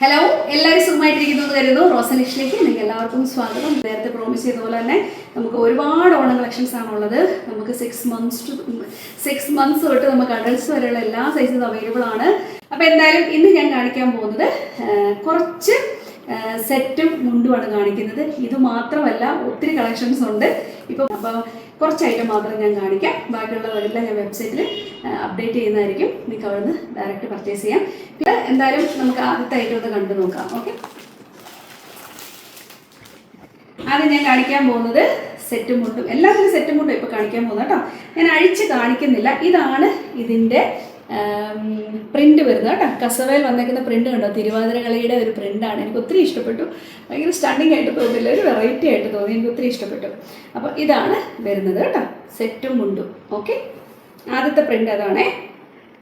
Hello എല്ലാവരും സുഖമായിട്ടിരിക്കുന്നു എന്ന് കരുതുന്നു. റോസലിഷിലേക്ക് നിങ്ങൾക്ക് എല്ലാവർക്കും സ്വാഗതം. നേരത്തെ പ്രോമിസ് ചെയ്ത പോലെ തന്നെ നമുക്ക് ഒരുപാട് ഓണം കളക്ഷൻസ് ആണുള്ളത് നമുക്ക് six months to six months തൊട്ട് നമുക്ക് അഡൾട്സ് വരെയുള്ള എല്ലാ സൈസും അവൈലബിൾ ആണ്. അപ്പോൾ എന്തായാലും ഇന്ന് ഞാൻ കാണിക്കാൻ പോകുന്നത് കുറച്ച് സെറ്റും മുണ്ടുമാണ് കാണിക്കുന്നത്. ഇത് മാത്രമല്ല ഒത്തിരി കളക്ഷൻസ് ഉണ്ട്. ഇപ്പോൾ അപ്പോൾ കുറച്ച് ഐറ്റം മാത്രം ഞാൻ കാണിക്കാം. ബാക്കിയുള്ളവരെല്ലാം ഞാൻ വെബ്സൈറ്റിൽ അപ്ഡേറ്റ് ചെയ്യുന്നതായിരിക്കും. നിങ്ങൾക്ക് അവിടെ നിന്ന് ഡയറക്റ്റ് പർച്ചേസ് ചെയ്യാം. പിന്നെ എന്തായാലും നമുക്ക് ആദ്യത്തെ ഐറ്റം ഒന്ന് കണ്ടു നോക്കാം. ഓക്കെ ആദ്യം ഞാൻ കാണിക്കാൻ പോകുന്നത് സെറ്റും മുണ്ടും. എല്ലാത്തിനും സെറ്റും മുണ്ടും ഇപ്പോൾ കാണിക്കാൻ പോകുന്നത് കേട്ടോ. ഞാൻ അഴിച്ച് കാണിക്കുന്നില്ല. ഇതാണ് ഇതിന്റെ പ്രിന്റ് വരുന്നത് കേട്ടോ. കസവയിൽ വന്നേക്കുന്ന പ്രിന്റ് കണ്ടോ? തിരുവാതിര കളിയുടെ ഒരു പ്രിന്റാണ് എനിക്ക് ഒത്തിരി ഇഷ്ടപ്പെട്ടു. ഭയങ്കര സ്റ്റണ്ണിങ് ആയിട്ട് തോന്നില്ല ഒരു വെറൈറ്റി ആയിട്ട് തോന്നി. എനിക്ക് ഒത്തിരി ഇഷ്ടപ്പെട്ടു. അപ്പോൾ ഇതാണ് വരുന്നത് കേട്ടോ. സെറ്റും മുണ്ടും. ഓക്കെ ആദ്യത്തെ പ്രിന്റ് അതാണേ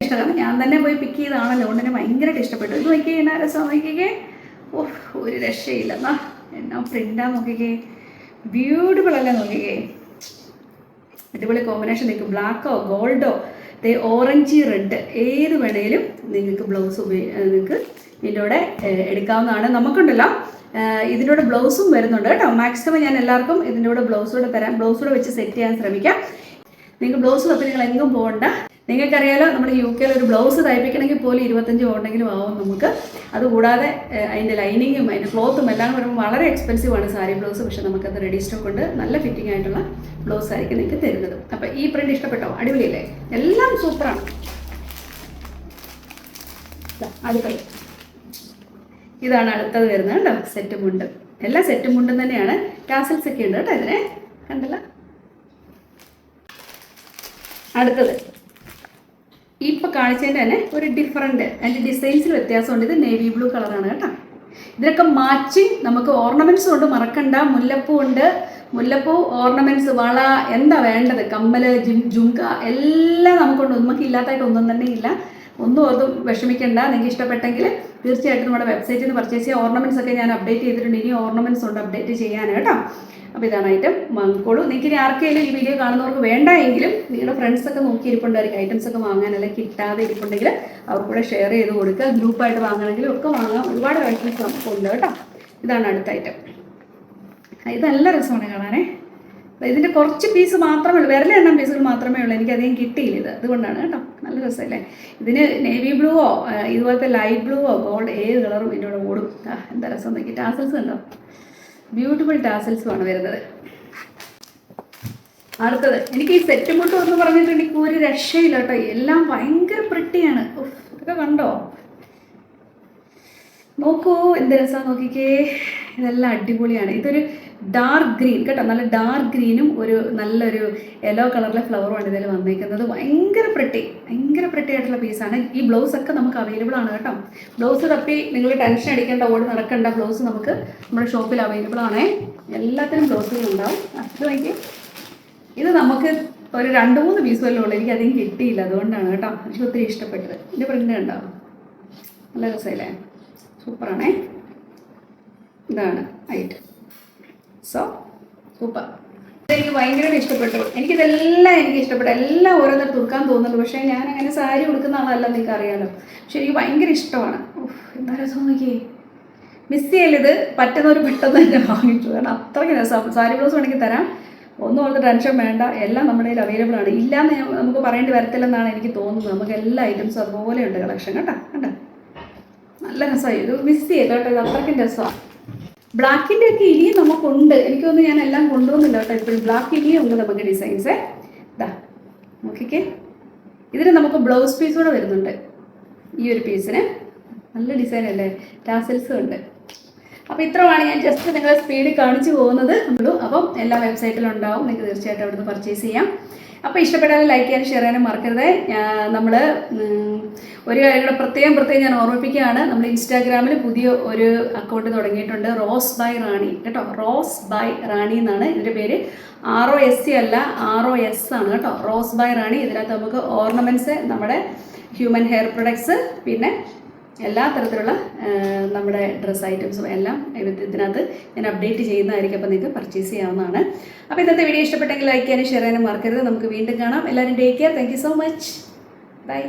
ഇഷ്ടമാണ്. ഞാൻ തന്നെ പോയി പിക്ക് ചെയ്താണല്ലോ അതുകൊണ്ട് തന്നെ ഭയങ്കരമായിട്ട് ഇഷ്ടപ്പെട്ടു. ഇത് നോക്കിയേ എന്നാ രസം നോക്കിക്കേ. ഓഹ് ഒരു രക്ഷയില്ല. എന്നാ എന്നാ പ്രിന്റാ നോക്കിക്കേ. ബ്യൂട്ടിഫുൾ അല്ലേ നോക്കിക്കേ. അടിപൊളി കോമ്പിനേഷൻ നിൽക്കും. ബ്ലാക്കോ ഗോൾഡോ ദേ ഓറഞ്ച് റെഡ് ഏത് വേണേലും നിങ്ങൾക്ക് ബ്ലൗസ് നിങ്ങൾക്ക് ഇതിന്റെ കൂടെ എടുക്കാവുന്നതാണ്. നമുക്കുണ്ടല്ലോ ഇതിന്റെ കൂടെ ബ്ലൗസും വരുന്നുണ്ട് കേട്ടോ. മാക്സിമം ഞാൻ എല്ലാവർക്കും ഇതിന്റെ കൂടെ ബ്ലൗസ് കൂടെ തരാം. ബ്ലൗസ് കൂടെ വെച്ച് സെറ്റ് ചെയ്യാൻ ശ്രമിക്കാം. നിങ്ങൾക്ക് ബ്ലൗസ് തപ്പി നിങ്ങൾ എങ്ങും പോകണ്ട നിങ്ങൾക്കറിയാലോ നമ്മുടെ യു കെയിൽ ഒരു ബ്ലൗസ് തയ്പ്പിക്കണമെങ്കിൽ പോലും ഇരുപത്തഞ്ച് ഉണ്ടെങ്കിലും ആവും നമുക്ക്. അതുകൂടാതെ അതിന്റെ ലൈനിങ്ങും അതിന്റെ ക്ലോത്തും എല്ലാം വരുമ്പോൾ വളരെ എക്സ്പെൻസീവ് ആണ് സാരി ബ്ലൗസ് പക്ഷേ നമുക്കത് റെഡി സ്റ്റോക്ക് കൊണ്ട് നല്ല ഫിറ്റിംഗ് ആയിട്ടുള്ള ബ്ലൗസ് ആയിരിക്കും നിങ്ങൾക്ക് തരുന്നത്. അപ്പോൾ ഈ പ്രിന്റ് ഇഷ്ടപ്പെട്ടോ? അടിപൊളിയല്ലേ? എല്ലാം സൂപ്പറാണ് അടുത്തത് ഇതാണ് അടുത്തത് വരുന്നത് കേട്ടോ സെറ്റ് മുണ്ട്. എല്ലാ സെറ്റ് മുണ്ടും തന്നെയാണ്. കാസൽസ് ഒക്കെ ഉണ്ട് കേട്ടോ ഇതിനെ. കണ്ടല്ല? അടുത്തത്. ഇപ്പൊ കാണിച്ചതിന്റെ തന്നെ ഒരു ഡിഫറന്റ് അതിന്റെ ഡിസൈൻസിൽ വ്യത്യാസമുണ്ട്. ഇത് നേവി ബ്ലൂ കളറാണ് കേട്ടോ. ഇതിനൊക്കെ മാച്ചിങ് നമുക്ക് ഓർണമെന്റ്സ് കൊണ്ട് മറക്കണ്ട. മുല്ലപ്പൂ ഉണ്ട്. മുല്ലപ്പൂ ഓർണമെന്റ്സ് വള എന്താ വേണ്ടത്? കമ്മൽ ജിം ജുങ്ക എല്ലാം നമുക്കുണ്ട്. നമുക്ക് ഇല്ലാത്തതായിട്ട് ഒന്നും തന്നെ ഇല്ല. ഒന്നും ഓർത്തും വിഷമിക്കേണ്ട. നിങ്ങൾക്ക് ഇഷ്ടപ്പെട്ടെങ്കിൽ തീർച്ചയായിട്ടും നമ്മുടെ വെബ്സൈറ്റിൽ നിന്ന് പർച്ചേസ് ചെയ്യുക ഓർണമെന്റ്സ് ഒക്കെ ഞാൻ അപ്ഡേറ്റ് ചെയ്തിട്ടുണ്ട്. ഇനി ഓർണമെന്റ്സ് ഉണ്ട് അപ്ഡേറ്റ് ചെയ്യാൻ കേട്ടോ. അപ്പോൾ ഇതാണ് ഐറ്റം വാങ്ങിക്കോളൂ. നിങ്ങൾക്ക് ഇനി ആർക്കെങ്കിലും ഈ വീഡിയോ കാണുന്നവർക്ക് വേണ്ട എങ്കിലും നിങ്ങളുടെ ഫ്രണ്ട്സൊക്കെ നോക്കി ഇരിപ്പുണ്ടായിരിക്കും ഐറ്റംസ് ഒക്കെ വാങ്ങാൻ അല്ലെങ്കിൽ കിട്ടാതെ ഇരിപ്പുണ്ടെങ്കിൽ അവർക്ക് കൂടെ ഷെയർ ചെയ്ത് കൊടുക്കുക. ഗ്രൂപ്പായിട്ട് വാങ്ങണമെങ്കിലും ഒക്കെ വാങ്ങാം. ഒരുപാട് ഐറ്റംസ് നമുക്കുണ്ട് കേട്ടോ. ഇതാണ് അടുത്ത ഐറ്റം ഇത് നല്ല രസമാണ് കാണാനേ. ഇതിന്റെ കുറച്ച് പീസ് മാത്രമേ ഉള്ളൂ. വിരല എണ്ണം പീസുകൾ മാത്രമേ ഉള്ളൂ. എനിക്ക് അധികം കിട്ടിയില്ല ഇത്. അതുകൊണ്ടാണ് കേട്ടോ. നല്ല രസമല്ലേ? ഇതിന് നേവി ബ്ലൂവോ ഇതുപോലത്തെ ലൈറ്റ് ബ്ലൂവോ ഗോൾഡ് ഏത് കളറും ഇതിന്റെ കൂടെ. ഓടും എന്താ രസം നോക്കി. ടാസൽസ് ഉണ്ടോ ബ്യൂട്ടിഫുൾ ടാസൽസുമാണ് വരുന്നത്. അടുത്തത്. എനിക്ക് ഈ സെറ്റ് മുട്ട് എന്ന് പറഞ്ഞിട്ടുണ്ടെങ്കിൽ ഒരു രക്ഷയില്ല കേട്ടോ. എല്ലാം ഭയങ്കര പ്രിട്ടിയാണ് ഇതൊക്കെ കണ്ടോ? നോക്കൂ എന്ത് രസം നോക്കിക്കേ. ഇതെല്ലാം അടിപൊളിയാണ്. ഇതൊരു ഡാർക്ക് ഗ്രീൻ കേട്ടോ നല്ല ഡാർക്ക് ഗ്രീനും ഒരു നല്ലൊരു യെല്ലോ കളറിലെ ഫ്ലവറുമാണ് ഇതിൽ വന്നിരിക്കുന്നത് ഭയങ്കര പ്രട്ടി ഭയങ്കര പ്രട്ടി ആയിട്ടുള്ള പീസാണ് ഈ ബ്ലൗസ് ഒക്കെ നമുക്ക് അവൈലബിൾ ആണ് കേട്ടോ. ബ്ലൗസ് തപ്പി നിങ്ങൾ ടെൻഷൻ അടിക്കേണ്ട ഓടി നടക്കേണ്ട ബ്ലൗസ് നമുക്ക് നമ്മുടെ ഷോപ്പിൽ അവൈലബിൾ ആണ്. എല്ലാത്തിനും ബ്ലൗസുകൾ ഉണ്ടാവും. അത് നോക്കി ഇത് നമുക്ക് ഒരു രണ്ട് മൂന്ന് പീസ് വല്ലതും ഉള്ളൂ. എനിക്ക് അധികം കിട്ടിയില്ല. അതുകൊണ്ടാണ് കേട്ടോ. എനിക്ക് ഒത്തിരി ഇഷ്ടപ്പെട്ടത്. ഇതിന്റെ പ്രിന്റ് ഉണ്ടാവും നല്ല രസമല്ലേ? സൂപ്പറാണേ ഇതാണ് ഐറ്റം. സോ സൂപ്പർ എനിക്ക് ഭയങ്കരമായിട്ട് ഇഷ്ടപ്പെട്ടു. എനിക്കിതെല്ലാം എനിക്ക് ഇഷ്ടപ്പെട്ടു. എല്ലാം ഓരോന്ന് തുറക്കാൻ തോന്നുന്നുണ്ട്. പക്ഷേ ഞാൻ അങ്ങനെ സാരി ഉടുക്കുന്ന ആളല്ല നിങ്ങൾക്ക് അറിയാലോ പക്ഷെ എനിക്ക് ഭയങ്കര ഇഷ്ടമാണ്. എന്താ രസം നോക്കിയേ. മിസ് ചെയ്യലിത് പറ്റുന്നവർ പെട്ടെന്ന് തന്നെ വാങ്ങിച്ചു. കാരണം അത്രയ്ക്ക് രസം. സാരി ബ്ലൗസ് വേണമെങ്കിൽ തരാം. ഒന്നും ഓർത്ത് ടെൻഷൻ വേണ്ട. എല്ലാം നമ്മുടെ കയ്യിൽ അവൈലബിൾ ആണ്. ഇല്ലാന്ന് നമുക്ക് പറയേണ്ടി വരത്തില്ലെന്നാണ് എനിക്ക് തോന്നുന്നത്. നമുക്ക് എല്ലാ ഐറ്റംസും അതുപോലെ ഉണ്ട് കളക്ഷൻ കേട്ടോ? കണ്ടോ? നല്ല രസമായി ഇത് മിസ് ചെയ്യല്ലോ കേട്ടോ? ഇത് അത്രയ്ക്കും രസമാണ് ബ്ലാക്കിന്റെ ഒക്കെ ഇനിയും നമുക്കുണ്ട്. എനിക്ക് തോന്നുന്നു ഞാൻ എല്ലാം കൊണ്ടുവന്നില്ല കേട്ടോ. ഇപ്പോഴും ബ്ലാക്ക് ഇനിയും ഉണ്ട് നമുക്ക് ഡിസൈൻസ് ഇതാ നോക്കിക്കേ. ഇതിന് നമുക്ക് ബ്ലൗസ് പീസ് കൂടെ വരുന്നുണ്ട്. ഈ ഒരു പീസിന് നല്ല ഡിസൈൻ അല്ലേ? ടാസൽസും ഉണ്ട്. അപ്പോൾ ഇത്രമാണ് ഞാൻ ജസ്റ്റ് നിങ്ങളെ സ്പീഡിൽ കാണിച്ചു പോകുന്നത് ഉള്ളൂ. അപ്പം എല്ലാ വെബ്സൈറ്റിലും ഉണ്ടാവും. നിങ്ങൾക്ക് തീർച്ചയായിട്ടും അവിടുന്ന് പർച്ചേസ് ചെയ്യാം. അപ്പോൾ ഇഷ്ടപ്പെട്ടാൽ ലൈക്ക് ചെയ്യാനും ഷെയർ ചെയ്യാനും മറക്കരുത്. നമ്മൾ ഒരു കാര്യം കൂടെ പ്രത്യേകം പ്രത്യേകം ഞാൻ ഓർമ്മിപ്പിക്കുകയാണ്. നമ്മൾ ഇൻസ്റ്റാഗ്രാമിൽ പുതിയ ഒരു അക്കൗണ്ട് തുടങ്ങിയിട്ടുണ്ട്. Rose by Rani. കേട്ടോ? റോസ് ബൈ റാണി എന്നാണ് ഇതിന്റെ പേര്. ആർ ഒ എസ് സി അല്ല ആർ ഒ എസ് ആണ് കേട്ടോ. Rose by Rani. ഇതിനകത്ത് നമുക്ക് ഓർണമെന്റ്സ് നമ്മുടെ ഹ്യൂമൻ ഹെയർ പ്രൊഡക്ട്സ് പിന്നെ എല്ലാ തരത്തിലുള്ള നമ്മുടെ ഡ്രസ്സ് ഐറ്റംസും എല്ലാം ഇത് ഇതിനകത്ത് ഞാൻ അപ്ഡേറ്റ് ചെയ്യുന്നതായിരിക്കും അപ്പോൾ നിങ്ങൾക്ക് പർച്ചേസ് ചെയ്യാവുന്നതാണ്. അപ്പോൾ ഇന്നത്തെ വീഡിയോ ഇഷ്ടപ്പെട്ടെങ്കിൽ ലൈക്ക് ചെയ്യാനും ഷെയർ ചെയ്യാനും മറക്കരുത്. നമുക്ക് വീണ്ടും കാണാം. എല്ലാവരും take care thank so much bye